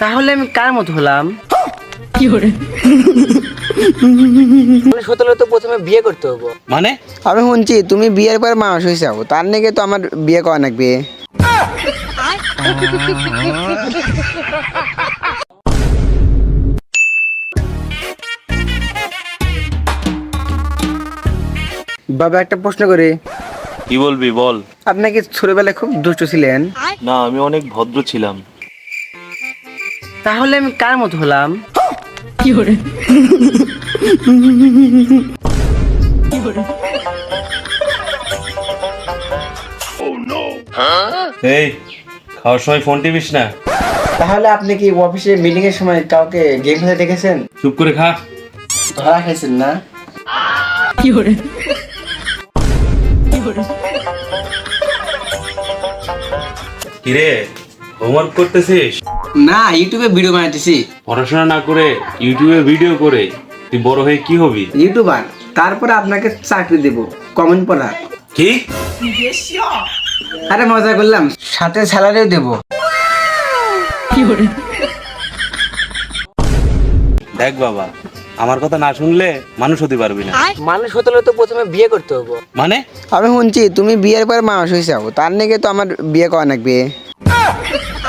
তাহলে আমি কার মতো হলাম? মানে তো প্রথমে বিয়ে করতে হব। মানে? আমি শুনছি তুমি বিয়ের পর মানুষ হয়ে যাও। তার নাকি তো আমার বিয়ে করা লাগবে বাবা একটা প্রশ্ন করি। কি বলবি বল। আপনি কি ছোটবেলায় খুব দুষ্ট ছিলেন? না আমি অনেক ভদ্র ছিলাম। তাহলে আমি কার মতো হলাম? এই খাওয়ার সময় ফোন টিপিস না। তাহলে আপনি কি অফিসে মিটিং এর সময় কাউকে গেম খেলতে দেখেছেন? চুপ করে খা। ধরা খাইছেন না? কি করে কিরে হোমওয়ার্ক করতেছিস? না ইউটিউবে ভিডিও বানাইতেছি। পড়াশোনা না করে ইউটিউবে ভিডিও করে তুই বড় হয়ে কি হবি? ইউটিউবার তারপরে আপনাকে চাকরি দেব কমেন্ট পড়া। কি? আরে মজা করলাম। সাথে স্যালারিও দেব। দেখ বাবা আমার কথা না শুনলে মানুষ হতে পারবি না। মানুষ হতে হলে তো প্রথমে বিয়ে করতে হবে। মানে? আমি শুনছি তুমি বিয়ের পর মানুষ হয়ে যাও তার নাকি তো আমার বিয়ে করা লাগবে।